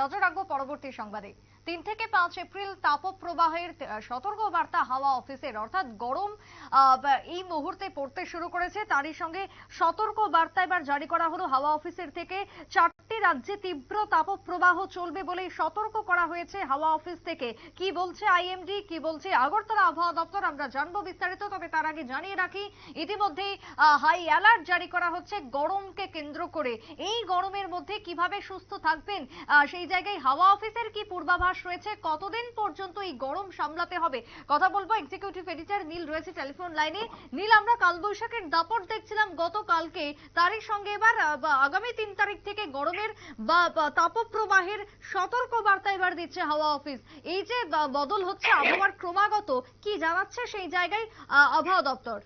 নজর রাখব পরবর্তী সংবাদে। তিন থেকে পাঁচ এপ্রিল তাপপ্রবাহের সতর্ক বার্তা হাওয়া অফিসের, অর্থাৎ গরম এই মুহূর্তে পড়তে শুরু করেছে। তারই সঙ্গে সতর্ক বার্তা এবার জারি করা হলো হাওয়া অফিসের থেকে। চারটি রাজ্যে তীব্র তাপপ্রবাহ চলবে বলেই সতর্ক করা হয়েছে হাওয়া অফিস থেকে। কি বলছে আইএমডি? কি বলছে আগরতলা আবহাওয়া দপ্তর? আমরা জানব বিস্তারিত, তবে তার আগে জানিয়ে রাখি, ইতিমধ্যেই হাই অ্যালার্ট জারি করা হচ্ছে গরমকে কেন্দ্র করে। এই গরমের মধ্যে কীভাবে সুস্থ থাকবেন? সেই জায়গায় হাওয়া অফিসের কি পূর্বাভাস রয়েছে? কতদিন পর্যন্ত এই গরম সামলাতে হবে? কথা বলব এক্সিকিউটিভ এডিটর নীল রয়েছে টেলিফোন লাইনে নীল, আমরা কালবৈশাখের দাপট দেখছিলাম গতকালকে। তারই সঙ্গে এবার আগামী তিন তারিখ থেকে গরমের বা বা, তাপপ্রবাহের সতর্ক বার্তা এবার দিচ্ছে হাওয়া অফিস। এই যে বদল হচ্ছে আবহাওয়ার ক্রমাগত, কি জানাচ্ছে সেই জায়গায় আবহাওয়া দপ্তর?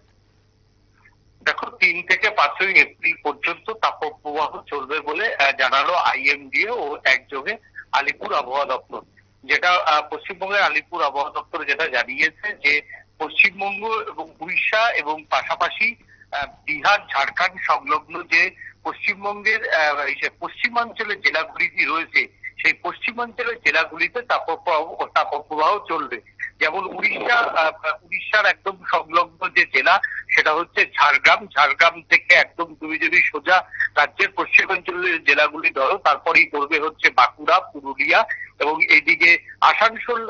দেখো, তিন থেকে পাঁচই এপ্রিল পর্যন্ত তাপপ্রবাহ চলবে বলে জানালো আইএমডিএ ও একযোগে আলিপুর আবহাওয়া দপ্তর। যেটা পশ্চিমবঙ্গের আলিপুর আবহাওয়া দপ্তর যেটা জানিয়েছে যে, পশ্চিমবঙ্গ এবং উড়িষ্যা এবং পাশাপাশি বিহার, ঝাড়খণ্ড সংলগ্ন যে পশ্চিমবঙ্গের পশ্চিমাঞ্চলের জেলাগুলি রয়েছে, সেই পশ্চিমাঞ্চলের জেলাগুলিতে তাপপ্রবাহ চলবে। যেমন উড়িষ্যা উড়িষ্যার একদম সংলগ্ন যে জেলা, সেটা হচ্ছে ঝাড়গ্রাম। ঝাড়গ্রাম থেকে একদম তুমি যদি সোজা রাজ্যের পশ্চিমাঞ্চলের জেলাগুলি ধরো, তারপরেই পড়বে হচ্ছে বাঁকুড়া, পুরুলিয়া এবং এইদিকে আসানসোল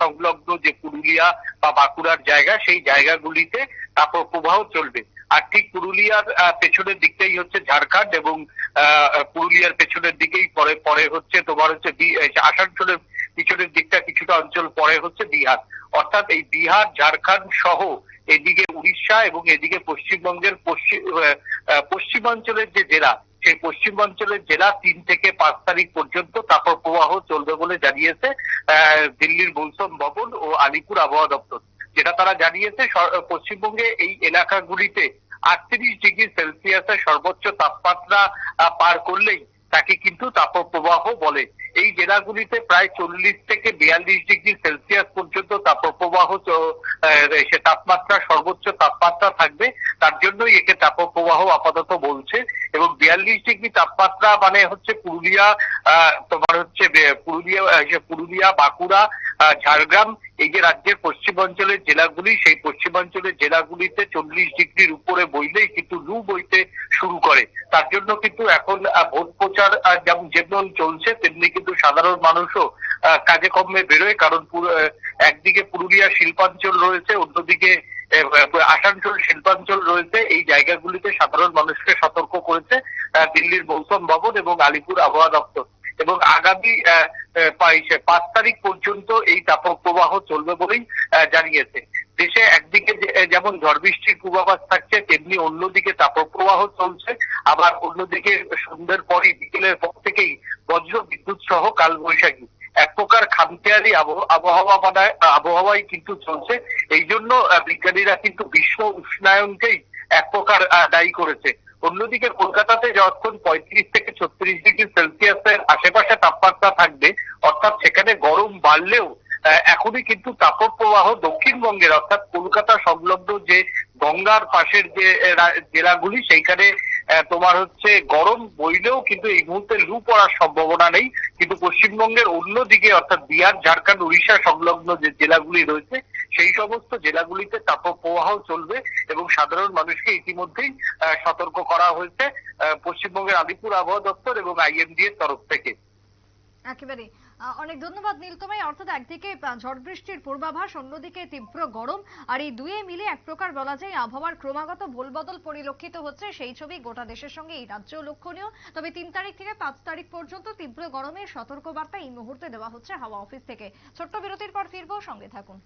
সংলগ্ন যে পুরুলিয়া বা বাঁকুড়ার জায়গা, সেই জায়গাগুলিতে তাপপ্রবাহ চলবে। আর ঠিক পুরুলিয়ার পেছনের দিকটাই হচ্ছে ঝাড়খণ্ড এবং পুরুলিয়ার পেছনের দিকেই পরে পরে হচ্ছে তোমার হচ্ছে আসানসোলের পিছনের দিকটা কিছুটা অঞ্চল পরে হচ্ছে বিহার। অর্থাৎ এই বিহার, ঝাড়খণ্ড সহ এদিকে উড়িষ্যা এবং এদিকে পশ্চিমবঙ্গের পশ্চিম পশ্চিমাঞ্চলের যে জেলা, সেই পশ্চিমাঞ্চলের জেলা তিন থেকে পাঁচ তারিখ পর্যন্ত তাপপ্রবাহ চলবে বলে জানিয়েছে দিল্লির মৌসুম ভবন ও আলিপুর আবহাওয়া দপ্তর। যেটা তারা জানিয়েছে পশ্চিমবঙ্গে এই এলাকাগুলিতে আটত্রিশ ডিগ্রি সেলসিয়াসের সর্বোচ্চ তাপমাত্রা পার করলেই তাকে কিন্তু তাপপ্রবাহ বলে। এই জেলাগুলিতে প্রায় চল্লিশ থেকে বিয়াল্লিশ ডিগ্রি সেলসিয়াস পর্যন্ত তাপপ্রবাহ সে তাপমাত্রা, সর্বোচ্চ তাপমাত্রা থাকবে। তার জন্যই একে তাপপ্রবাহ আপাতত বলছে। এবং বিয়াল্লিশ ডিগ্রি তাপমাত্রা মানে হচ্ছে পুরুলিয়া তোমার হচ্ছে পুরুলিয়া পুরুলিয়া, বাঁকুড়া ঝাড়গ্রাম এই যে রাজ্যের পশ্চিমাঞ্চলের জেলাগুলি, সেই পশ্চিমাঞ্চলের জেলাগুলিতে চল্লিশ ডিগ্রির উপরে বইলেই কিন্তু লু বইতে শুরু করে। তার জন্য কিন্তু এখন ভোট প্রচার যেমন যেমন চলছে, তেমনি কিন্তু সাধারণ মানুষও কাজে কর্মে বেরোয়। কারণ একদিকে পুরুলিয়া শিল্পাঞ্চল রয়েছে, অন্যদিকে আসানসোল শিল্পাঞ্চল রয়েছে। এই জায়গাগুলিতে সাধারণ মানুষকে সতর্ক করেছে দিল্লির মৌসুম ভবন এবং আলিপুর আবহাওয়া দপ্তর। এবং আগামী পাঁচ- তারিখ পর্যন্ত এই তাপপ্রবাহ চলবে বলেই জানিয়েছে। দেশে একদিকে যেমন ঝড় বৃষ্টির পূর্বাভাস থাকছে, তেমনি অন্যদিকে তাপপ্রবাহ চলছে। আবার অন্যদিকে সন্ধ্যের পরই, বিকেলের পর থেকেই বজ্র বিদ্যুৎ সহ কালবৈশাখী। এক প্রকার আবহ- আবহাওয়া বানায় আবহাওয়াই কিন্তু চলছে। এই জন্য বিজ্ঞানীরা কিন্তু বিশ্ব উষ্ণায়নকেই এক প্রকার দায়ী করেছে। অন্যদিকে কলকাতাতে যখন পঁয়ত্রিশ থেকে ছত্রিশ ডিগ্রি সেলসিয়াসের আশেপাশে তাপমাত্রা থাকবে, অর্থাৎ সেখানে গরম বাড়লেও এখনই কিন্তু তাপপ্রবাহ দক্ষিণবঙ্গের, অর্থাৎ কলকাতা সংলগ্ন যে গঙ্গার পাশের যে জেলাগুলি, সেইখানে তোমার হচ্ছে গরম বইলেও কিন্তু এই মুহূর্তে লু পড়ার সম্ভাবনা নেই। কিন্তু পশ্চিমবঙ্গের অন্যদিকে, অর্থাৎ বিহার, ঝাড়খণ্ড, উড়িষ্যা সংলগ্ন যে জেলাগুলি রয়েছে, সেই সমস্ত জেলাগুলিতে তাপপ্রবাহ চলবে এবং সাধারণ মানুষকে ইতিমধ্যেই সতর্ক করা হয়েছে পশ্চিমবঙ্গের আলিপুর আবহাওয়া দপ্তর এবং আইএমডি এর তরফ থেকে। একেবারে অনেক ধন্যবাদ নীল তোমায় অর্থাৎ একদিকে ঝড় বৃষ্টির পূর্বাভাস, অন্যদিকে তীব্র গরম। আর এই দুয়ে মিলে এক প্রকার বলা যায় আবহাওয়ার ক্রমাগত ভুলবদল পরিলক্ষিত হচ্ছে সেই ছবি গোটা দেশের সঙ্গে, এই রাজ্যেও লক্ষণীয়। তবে তিন তারিখ থেকে পাঁচ তারিখ পর্যন্ত তীব্র গরমের সতর্কবার্তা এই মুহূর্তে দেওয়া হচ্ছে হাওয়া অফিস থেকে। ছোট্ট বিরতির পর ফিরবো, সঙ্গে থাকুন।